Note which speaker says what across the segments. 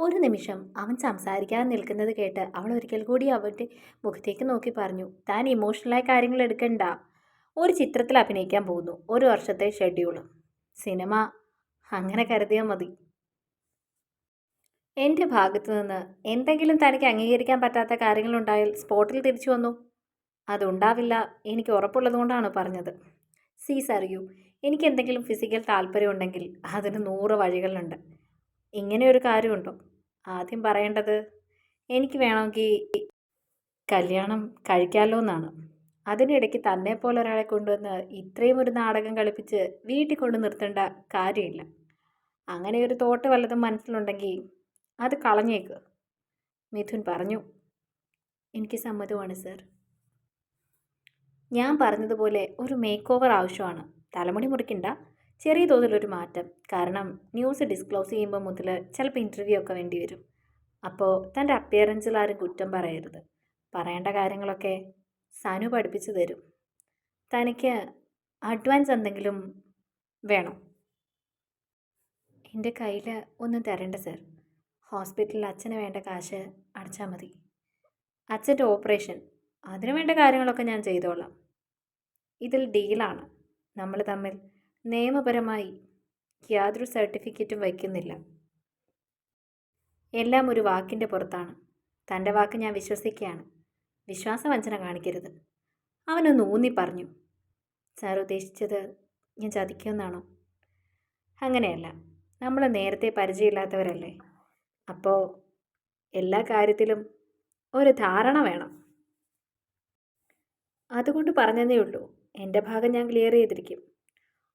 Speaker 1: ഒരു നിമിഷം അവൻ സംസാരിക്കാൻ നിൽക്കുന്നത് കേട്ട് അവൾ ഒരിക്കൽ കൂടി അവന്റെ മുഖത്തേക്ക് നോക്കി പറഞ്ഞു താൻ ഇമോഷണലായ കാര്യങ്ങൾ എടുക്കണ്ട. ഒരു ചിത്രത്തിൽ അഭിനയിക്കാൻ പോകുന്നു. ഒരു വർഷത്തെ ഷെഡ്യൂൾ സിനിമ? അങ്ങനെ കരുതിയാൽ മതി. എന്റെ ഭാഗത്തു നിന്ന് എന്തെങ്കിലും തനിക്ക് അംഗീകരിക്കാൻ പറ്റാത്ത കാര്യങ്ങളുണ്ടായാൽ സ്പോട്ടിൽ തിരിച്ചു വന്നു. അതുണ്ടാവില്ല എനിക്ക് ഉറപ്പുള്ളതുകൊണ്ടാണ് പറഞ്ഞത്. സീസ് അറിയൂ എനിക്ക് എന്തെങ്കിലും ഫിസിക്കൽ താല്പര്യമുണ്ടെങ്കിൽ അതിന് നൂറ് വഴികളുണ്ട്. ഇങ്ങനെ ഒരു കാര്യമുണ്ടോ? ആദ്യം പറയേണ്ടത് എനിക്ക് വേണമെങ്കിൽ കല്യാണം കഴിക്കാമല്ലോ എന്നാണ് അതിനിടയ്ക്ക് തന്നെ പോലെ ഒരാളെ കൊണ്ടുവന്ന് ഇത്രയും ഒരു നാടകം കളിപ്പിച്ച് വീട്ടിൽ കൊണ്ട് നിർത്തേണ്ട കാര്യമില്ല. അങ്ങനെ ഒരു തോട്ട് വല്ലതും മനസ്സിലുണ്ടെങ്കിൽ അത് കളഞ്ഞേക്ക്. മിഥുൻ പറഞ്ഞു. എനിക്ക് സമ്മതമാണ് സർ. ഞാൻ പറഞ്ഞതുപോലെ ഒരു മേക്ക് ഓവർ ആവശ്യമാണ്. തലമുടി മുറിക്കണ്ട. ചെറിയ തോതിലൊരു മാറ്റം. കാരണം ന്യൂസ് ഡിസ്ക്ലോസ് ചെയ്യുമ്പോൾ മുതൽ ചിലപ്പോൾ ഇന്റർവ്യൂ ഒക്കെ വേണ്ടി വരും. അപ്പോൾ തന്റെ അപ്പിയറൻസിൽ ആരും കുറ്റം പറയരുത്. പറയേണ്ട കാര്യങ്ങളൊക്കെ സനു പഠിപ്പിച്ചു തരും. തനിക്ക് അഡ്വാൻസ് എന്തെങ്കിലും വേണോ? എന്റെ കയ്യിൽ ഒന്നും തരണ്ട സർ ഹോസ്പിറ്റലിൽ അച്ഛന് വേണ്ട കാശ് അടച്ചാൽ മതി. അച്ഛന്റെ ഓപ്പറേഷൻ അതിനു വേണ്ട കാര്യങ്ങളൊക്കെ ഞാൻ ചെയ്തോളാം. ഇതിൽ ഡീലാണ് നമ്മൾ തമ്മിൽ നിയമപരമായി യാതൊരു സർട്ടിഫിക്കറ്റും വയ്ക്കുന്നില്ല. എല്ലാം ഒരു വാക്കിന്റെ പുറത്താണ്. തന്റെ വാക്ക് ഞാൻ വിശ്വസിക്കുകയാണ്. വിശ്വാസവഞ്ചന കാണിക്കരുത്. അവനൊന്ന് ഊന്നി പറഞ്ഞു. സാർ ഉദ്ദേശിച്ചത് ഞാൻ ചതിക്കുമെന്നാണോ? അങ്ങനെയല്ല. നമ്മൾ നേരത്തെ പരിചയമില്ലാത്തവരല്ലേ. അപ്പോൾ എല്ലാ കാര്യത്തിലും ഒരു ധാരണ വേണം. അതുകൊണ്ട് പറഞ്ഞതേ ഉള്ളൂ. എന്റെ ഭാഗം ഞാൻ ക്ലിയർ ചെയ്തിരിക്കും.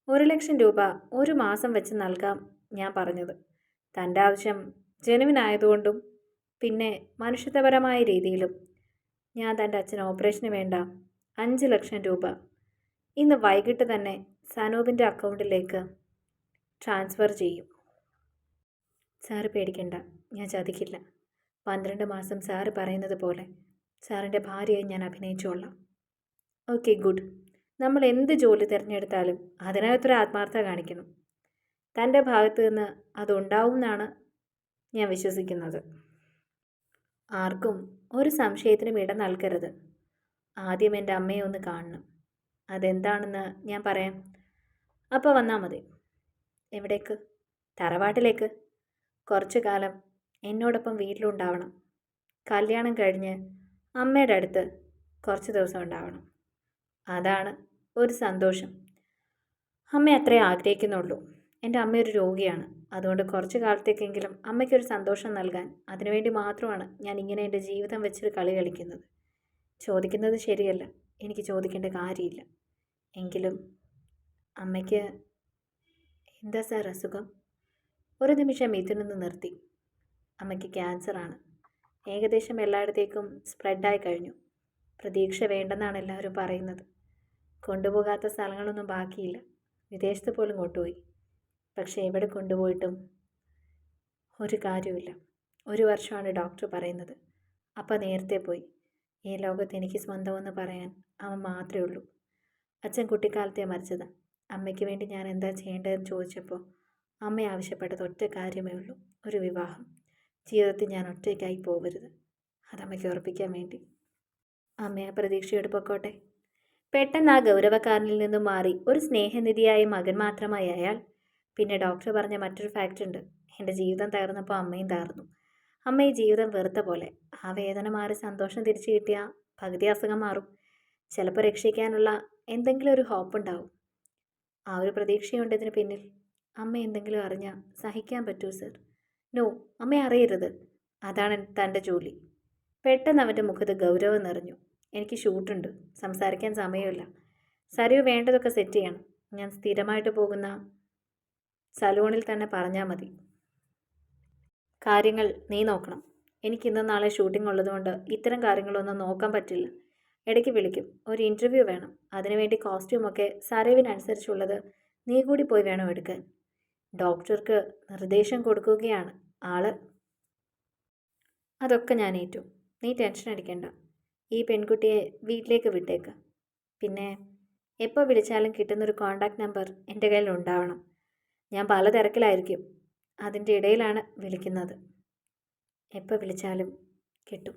Speaker 1: ഒരു ലക്ഷം രൂപ ഒരു മാസം വെച്ച് നൽകാം ഞാൻ പറഞ്ഞത്. തന്റെ ആവശ്യം ജനുവിനായതുകൊണ്ടും പിന്നെ മനുഷ്യത്വപരമായ രീതിയിലും. ഞാൻ തന്റെ അച്ഛൻ ഓപ്പറേഷന് വേണ്ട അഞ്ച് ലക്ഷം രൂപ. ഇന്ന് വൈകിട്ട് തന്നെ സനൂപിന്റെ അക്കൗണ്ടിലേക്ക് ട്രാൻസ്ഫർ ചെയ്യും. സാറ് പേടിക്കണ്ട ഞാൻ ചതിക്കില്ല. പന്ത്രണ്ട് മാസം സാറ് പറയുന്നത് പോലെ സാറിന്റെ ഭാര്യയെ ഞാൻ അഭിനയിച്ചോളാം. Okay good. നമ്മൾ എന്ത് ജോലി തിരഞ്ഞെടുത്താലും അതിനകത്തൊരു ആത്മാർത്ഥത കാണിക്കണം. തന്റെ ഭാഗത്തു നിന്ന് അതുണ്ടാവും എന്നാണ് ഞാൻ വിശ്വസിക്കുന്നത്. ആർക്കും ഒരു സംശയത്തിനും ഇടം നൽകരുത്. ആദ്യം എന്റെ അമ്മയെ ഒന്ന് കാണണം. അതെന്താണെന്ന് ഞാൻ പറയാം. അപ്പോൾ വന്നാൽ മതി. എവിടേക്ക്? തറവാട്ടിലേക്ക്. കുറച്ചു കാലം എന്നോടൊപ്പം വീട്ടിലുണ്ടാവണം. കല്യാണം കഴിഞ്ഞ് അമ്മയുടെ അടുത്ത് കുറച്ച് ദിവസം ഉണ്ടാവണം. അതാണ് ഒരു സന്തോഷം. അമ്മ അത്രേ ആഗ്രഹിക്കുന്നുള്ളൂ. എന്റെ അമ്മ ഒരു രോഗിയാണ്. അതുകൊണ്ട് കുറച്ച് കാലത്തേക്കെങ്കിലും അമ്മയ്ക്കൊരു സന്തോഷം നൽകാൻ അതിനുവേണ്ടി മാത്രമാണ് ഞാൻ ഇങ്ങനെ എന്റെ ജീവിതം വെച്ചൊരു കളി കളിക്കുന്നത്. ചോദിക്കുന്നത് ശരിയല്ല. എനിക്ക് ചോദിക്കേണ്ട കാര്യമില്ല. എങ്കിലും അമ്മയ്ക്ക് എന്താ സാർ അസുഖം? ഒരു നിമിഷം ഇതിനൊന്ന് നിർത്തി. അമ്മയ്ക്ക് ക്യാൻസറാണ് ഏകദേശം എല്ലായിടത്തേക്കും സ്പ്രെഡായി കഴിഞ്ഞു. പ്രതീക്ഷ വേണ്ടെന്നാണ് എല്ലാവരും പറയുന്നത്. കൊണ്ടുപോകാത്ത സ്ഥലങ്ങളൊന്നും ബാക്കിയില്ല. വിദേശത്ത് പോലും കൊണ്ടുപോയി. പക്ഷേ എവിടെ കൊണ്ടുപോയിട്ടും ഒരു കാര്യമില്ല ഒരു വർഷമാണ് ഡോക്ടർ പറയുന്നത്. അപ്പം നേരത്തെ പോയി. ഈ ലോകത്ത് എനിക്ക് സ്വന്തമെന്ന് പറയാൻ അവൻ മാത്രമേ ഉള്ളൂ. അച്ഛൻ കുട്ടിക്കാലത്തെ മരിച്ചത്. അമ്മയ്ക്ക് വേണ്ടി ഞാൻ എന്താ ചെയ്യേണ്ടതെന്ന് ചോദിച്ചപ്പോൾ അമ്മ ആവശ്യപ്പെട്ടത് ഒറ്റ കാര്യമേ ഉള്ളൂ. ഒരു വിവാഹം. ജീവിതത്തിൽ ഞാൻ ഒറ്റയ്ക്കായി പോകരുത് അതമ്മയ്ക്ക് ഉറപ്പിക്കാൻ വേണ്ടി. അമ്മയെ പ്രതീക്ഷയോട് പൊക്കോട്ടെ. പെട്ടെന്ന് ആ ഗൗരവക്കാരനിൽ നിന്നും മാറി ഒരു സ്നേഹനിധിയായ മകൻ മാത്രമായി അയാൾ. പിന്നെ ഡോക്ടർ പറഞ്ഞ മറ്റൊരു ഫാക്റ്റ് ഉണ്ട്. എന്റെ ജീവിതം തകർന്നപ്പോൾ അമ്മയും തകർന്നു. അമ്മ ഈ ജീവിതം വെറുത്ത പോലെ. ആ വേദന മാറി സന്തോഷം തിരിച്ചു കിട്ടിയ പകുതി അസുഖം മാറും. ചിലപ്പോൾ രക്ഷിക്കാനുള്ള എന്തെങ്കിലും ഒരു ഹോപ്പ് ഉണ്ടാവും. ആ ഒരു പ്രതീക്ഷയുണ്ട് ഇതിന് പിന്നിൽ. അമ്മ എന്തെങ്കിലും അറിഞ്ഞാൽ സഹിക്കാൻ പറ്റൂ സർ നോ അമ്മ അറിയരുത്. അതാണ് തന്റെ ജോലി. പെട്ടെന്ന് അവന്റെ മുഖത്ത് ഗൗരവം നിറഞ്ഞു. എനിക്ക് ഷൂട്ടുണ്ട്. സംസാരിക്കാൻ സമയമില്ല. സരിയു വേണ്ടതൊക്കെ സെറ്റ് ചെയ്യണം. ഞാൻ സ്ഥിരമായിട്ട് പോകുന്ന സലൂണിൽ തന്നെ പറഞ്ഞാൽ മതി. കാര്യങ്ങൾ നീ നോക്കണം. എനിക്ക് ഇന്ന് നാളെ ഷൂട്ടിംഗ് ഉള്ളതുകൊണ്ട് ഇത്തരം കാര്യങ്ങളൊന്നും നോക്കാൻ പറ്റില്ല. ഇടയ്ക്ക് വിളിക്കും. ഒരു ഇന്റർവ്യൂ വേണം. അതിനുവേണ്ടി കോസ്റ്റ്യൂമൊക്കെ സരവിനനുസരിച്ചുള്ളത് നീ കൂടി പോയി വേണം എടുക്കാൻ. ഡോക്ടർക്ക് നിർദ്ദേശം കൊടുക്കുകയാണ് ആൾ. അതൊക്കെ ഞാൻ ഏറ്റു. നീ ടെൻഷൻ അടിക്കണ്ട. ഈ പെൺകുട്ടിയെ വീട്ടിലേക്ക് വിട്ടേക്ക്. പിന്നെ എപ്പോൾ വിളിച്ചാലും കിട്ടുന്നൊരു കോണ്ടാക്ട് നമ്പർ എന്റെ കയ്യിൽ ഉണ്ടാവണം. ഞാൻ പല തിരക്കിലായിരിക്കും. അതിന്റെ ഇടയിലാണ് വിളിക്കുന്നത്. എപ്പോൾ വിളിച്ചാലും കിട്ടും.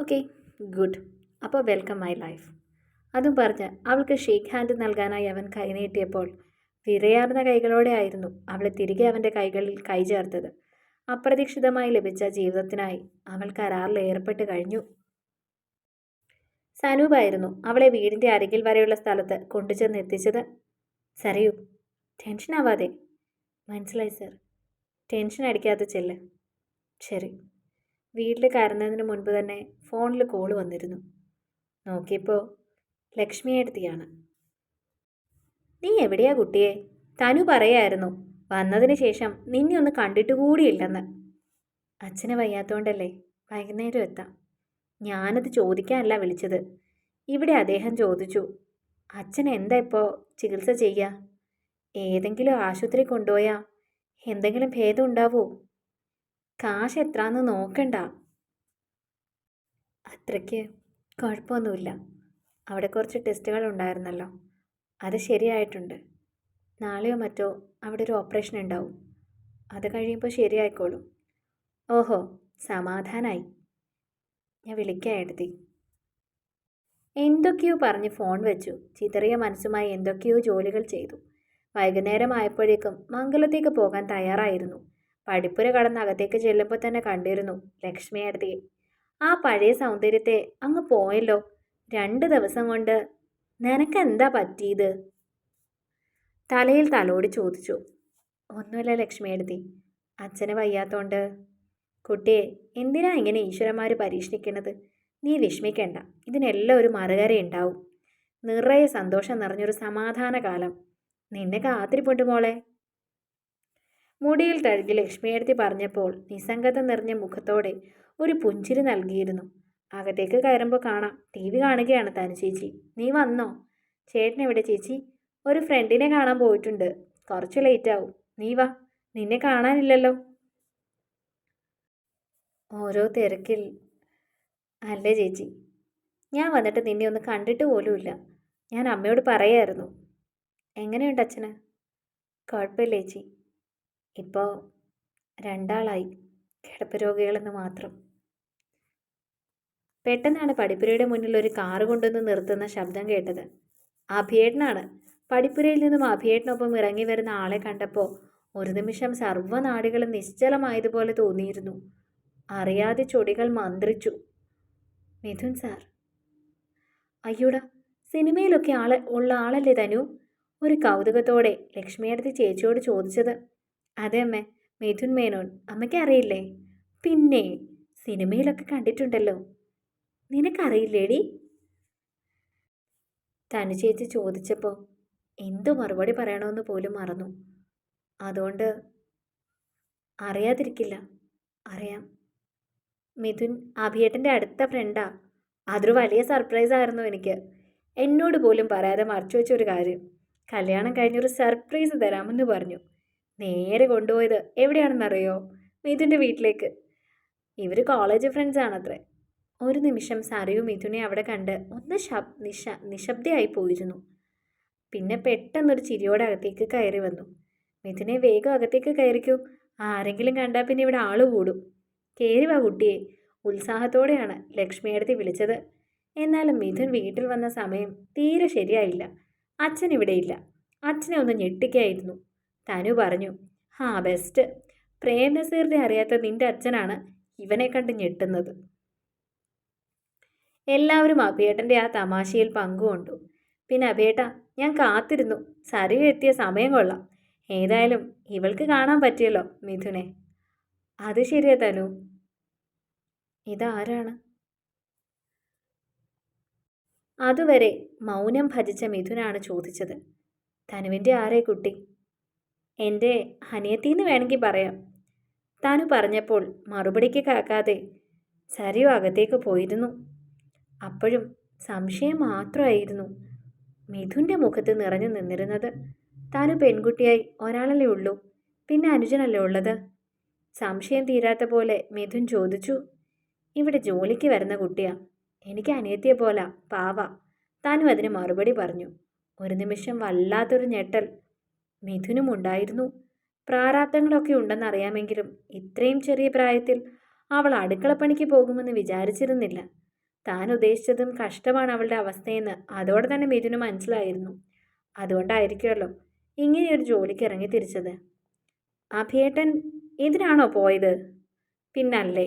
Speaker 1: Okay good. അപ്പോൾ വെൽക്കം മൈ ലൈഫ്. അതും പറഞ്ഞ് അവൾക്ക് ഷേക്ക് ഹാൻഡ് നൽകാനായി അവൻ കൈനീട്ടിയപ്പോൾ വിറയാർന്ന കൈകളോടെ ആയിരുന്നു അവളെ തിരികെ അവന്റെ കൈകളിൽ കൈ ചേർത്തത്. അപ്രതീക്ഷിതമായി ലഭിച്ച ജീവിതത്തിനായി അവൾ കരാറിൽ ഏർപ്പെട്ട് കഴിഞ്ഞു. സനൂപായിരുന്നു അവളെ വീടിന്റെ അരികിൽ വരെയുള്ള സ്ഥലത്ത് കൊണ്ടുചെന്ന് എത്തിച്ചത്. സരയു ടെൻഷൻ ആവാതെ. മനസ്സിലായി സർ. ടെൻഷൻ അടിക്കാതെ ചെല്ല്. ശരി. വീട്ടിൽ കയറുന്നതിന് മുൻപ് തന്നെ ഫോണിൽ കോൾ വന്നിരുന്നു. നോക്കിയപ്പോൾ ലക്ഷ്മിയെടുത്തിയാണ് നീ എവിടെയാ കുട്ടിയെ? തനു പറയായിരുന്നു. വന്നതിന് ശേഷം നിന്നെ ഒന്ന് കണ്ടിട്ട് കൂടിയില്ലെന്ന്. അച്ഛനെ വയ്യാത്തോണ്ടല്ലേ വൈകുന്നേരം എത്താം. ഞാനത് ചോദിക്കാനല്ല വിളിച്ചത്. ഇവിടെ അദ്ദേഹം ചോദിച്ചു അച്ഛൻ എന്താ ഇപ്പോൾ ചികിത്സ ചെയ്യുക ഏതെങ്കിലും ആശുപത്രി കൊണ്ടുപോയാ? എന്തെങ്കിലും ഭേദം ഉണ്ടാവോ? കാശ് എത്രാന്ന് നോക്കണ്ട. അത്രയ്ക്ക് കുഴപ്പമൊന്നുമില്ല. അവിടെ കുറച്ച് ടെസ്റ്റുകൾ ഉണ്ടായിരുന്നല്ലോ. അത് ശരിയായിട്ടുണ്ട്. നാളെയോ മറ്റോ അവിടെ ഒരു ഓപ്പറേഷൻ ഉണ്ടാവും. അത് കഴിയുമ്പോൾ ശരിയായിക്കോളും. ഓഹോ സമാധാനായി. ഞാൻ വിളിക്കാം എന്തൊക്കെയോ പറഞ്ഞ് ഫോൺ വെച്ചു. ചിതറിയ മനസ്സുമായി എന്തൊക്കെയോ ജോലികൾ ചെയ്തു. വൈകുന്നേരം ആയപ്പോഴേക്കും മംഗലത്തേക്ക് പോകാൻ തയ്യാറായിരുന്നു. പഠിപ്പുര കടന്ന് അകത്തേക്ക് ചെല്ലുമ്പോൾ തന്നെ കണ്ടിരുന്നു ലക്ഷ്മി ആ പഴയ സൗന്ദര്യത്തെ അങ്ങ് പോയല്ലോ. രണ്ട് ദിവസം കൊണ്ട് നിനക്കെന്താ പറ്റിയത്? തലയിൽ തലോടി ചോദിച്ചു. ഒന്നുമില്ല ലക്ഷ്മി എടുത്തി അച്ഛന് വയ്യാത്തോണ്ട് കുട്ടിയെ എന്തിനാ ഇങ്ങനെ ഈശ്വരന്മാർ പരീക്ഷിക്കണത് നീ വിഷമിക്കേണ്ട ഇതിനെല്ലാം ഒരു മറുകരയുണ്ടാവും നിറയെ സന്തോഷം നിറഞ്ഞൊരു സമാധാന കാലം. നിന്നെ കാത്തിരിപ്പുണ്ട് മോളെ. മുടിയിൽ തഴുകി ലക്ഷ്മിയെടുത്തി പറഞ്ഞപ്പോൾ നിസ്സംഗത നിറഞ്ഞ മുഖത്തോടെ ഒരു പുഞ്ചിരി നൽകിയിരുന്നു. അകത്തേക്ക് കയറുമ്പോൾ കാണാം ടി വി കാണുകയാണ് തനു ചേച്ചി. നീ വന്നോ? ചേട്ടൻ എവിടെ ചേച്ചി? ഒരു ഫ്രണ്ടിനെ കാണാൻ പോയിട്ടുണ്ട്. കുറച്ച് ലേറ്റ് ആവും. നീ വാ. നിന്നെ കാണാനില്ലല്ലോ. ഓരോ തിരക്കിൽ. അല്ലേ ചേച്ചി? ഞാൻ വന്നിട്ട് നിന്നെ ഒന്ന് കണ്ടിട്ട് പോലുമില്ല ഞാൻ അമ്മയോട് പറയായിരുന്നു. എങ്ങനെയുണ്ട് അച്ഛന്? കുഴപ്പമില്ല ചേച്ചി. ഇപ്പോൾ രണ്ടാളായി. കിടപ്പ് രോഗികളെന്ന് മാത്രം. പെട്ടെന്നാണ് പടിപ്പുരയുടെ മുന്നിൽ ഒരു കാറ് കൊണ്ടുവന്ന് നിർത്തുന്ന ശബ്ദം കേട്ടത്. അഭിയേട്ടനാണ്. പടിപ്പുരയിൽ നിന്നും അഭിയേട്ടനൊപ്പം ഇറങ്ങി വരുന്ന ആളെ കണ്ടപ്പോൾ ഒരു നിമിഷം സർവനാടികളും നിശ്ചലമായതുപോലെ തോന്നിയിരുന്നു. അറിയാതെ ചൊടികൾ മന്ത്രിച്ചു. മിഥുൻ സാർ. അയ്യോടാ സിനിമയിലൊക്കെ ആളെ ഉള്ള ആളല്ലേ തനു ഒരു കൗതുകത്തോടെ ലക്ഷ്മിയടുത്ത് ചേച്ചിയോട് ചോദിച്ചത്. അതെ അമ്മേ മിഥുൻ മേനോൻ. അമ്മയ്ക്ക് അറിയില്ലേ? പിന്നെ സിനിമയിലൊക്കെ കണ്ടിട്ടുണ്ടല്ലോ. നിനക്കറിയില്ലേടി? തനു ചേച്ചി ചോദിച്ചപ്പോൾ എന്തു മറുപടി പറയണമെന്ന് പോലും മറന്നു. അതുകൊണ്ട് അറിയാതിരിക്കില്ല. അറിയാം. മിഥുൻ അഭിയേട്ടന്റെ അടുത്ത ഫ്രണ്ടാ? അതൊരു വലിയ സർപ്രൈസ് ആയിരുന്നു എനിക്ക്. എന്നോട് പോലും പറയാതെ മറച്ചു വെച്ചൊരു കാര്യം. കല്യാണം കഴിഞ്ഞൊരു സർപ്രൈസ് തരാമെന്ന് പറഞ്ഞു. നേരെ കൊണ്ടുപോയത് എവിടെയാണെന്നറിയോ? മിഥുന്റെ വീട്ടിലേക്ക്. ഇവർ കോളേജ് ഫ്രണ്ട്സ് ആണത്രേ. ഒരു നിമിഷം സറിയു മിഥുനെ അവിടെ കണ്ട് ഒന്ന് ശബ് നിശ നിശബ്ദയായി പോയിരുന്നു. പിന്നെ പെട്ടെന്നൊരു ചിരിയോടെ അകത്തേക്ക് കയറി വന്നു. മിഥുനെ വേഗം അകത്തേക്ക് കയറിക്കൂ. ആരെങ്കിലും കണ്ടാൽ പിന്നെ ഇവിടെ ആൾ കൂടും. കയറി വാ കുട്ടിയെ. ഉത്സാഹത്തോടെയാണ് ലക്ഷ്മിയടുത്ത് വിളിച്ചത്. എന്നാലും മിഥുൻ വീട്ടിൽ വന്ന സമയം തീരെ ശരിയായില്ല. അച്ഛൻ ഇവിടെയില്ല അച്ഛനെ ഒന്ന് ഞെട്ടിക്കായിരുന്നു. തനു പറഞ്ഞു ഹാ ബെസ്റ്റ്. പ്രേം നസീറിനെ അറിയാത്ത നിന്റെ അച്ഛനാണ് ഇവനെ കണ്ട് ഞെട്ടുന്നത്. എല്ലാവരും അഭിയേട്ടന്റെ ആ തമാശയിൽ പങ്കുകൊണ്ടു. പിന്നെ അഭിയേട്ട ഞാൻ കാത്തിരുന്നു. സരിയു എത്തിയ സമയം കൊള്ളാം. ഏതായാലും ഇവൾക്ക് കാണാൻ പറ്റിയല്ലോ മിഥുനെ. അത് ശരിയാ തനു. ഇതാരാണ്? അതുവരെ മൗനം ഭജിച്ച മിഥുനാണ് ചോദിച്ചത്. തനുവിന്റെ ആരേ കുട്ടി? എന്റെ ഹനിയത്തിന്ന് വേണമെങ്കിൽ പറയാം. താനു പറഞ്ഞപ്പോൾ മറുപടിക്ക് കാക്കാതെ സരിയു അകത്തേക്ക് പോയിരുന്നു. അപ്പോഴും സംശയം മാത്രമായിരുന്നു മിഥുന്റെ മുഖത്ത് നിറഞ്ഞു നിന്നിരുന്നത്. താനു പെൺകുട്ടിയായി ഒരാളല്ലേ ഉള്ളൂ പിന്നെ അനുജനല്ലേ ഉള്ളത്? സംശയം തീരാത്ത പോലെ മിഥുൻ ചോദിച്ചു. ഇവിടെ ജോലിക്ക് വരുന്ന കുട്ടിയാ. എനിക്ക് അനിയത്തിയെ പോല പാവ. താനും അതിന് മറുപടി പറഞ്ഞു. ഒരു നിമിഷം വല്ലാത്തൊരു ഞെട്ടൽ. മിഥുനും ഉണ്ടായിരുന്നു. പ്രാരാബ്ദങ്ങളൊക്കെ ഉണ്ടെന്നറിയാമെങ്കിലും ഇത്രയും ചെറിയ പ്രായത്തിൽ അവൾ അടുക്കളപ്പണിക്ക് പോകുമെന്ന് വിചാരിച്ചിരുന്നില്ല. താൻ ഉദ്ദേശിച്ചതും കഷ്ടമാണ് അവളുടെ അവസ്ഥയെന്ന് അതോടെ തന്നെ മിഥുന് മനസ്സിലായിരുന്നു. അതുകൊണ്ടായിരിക്കുമല്ലോ ഇങ്ങനെയൊരു ജോലിക്ക് ഇറങ്ങി തിരിച്ചത്. അഭിയേട്ടൻ ഇതിനാണോ പോയത്? പിന്നല്ലേ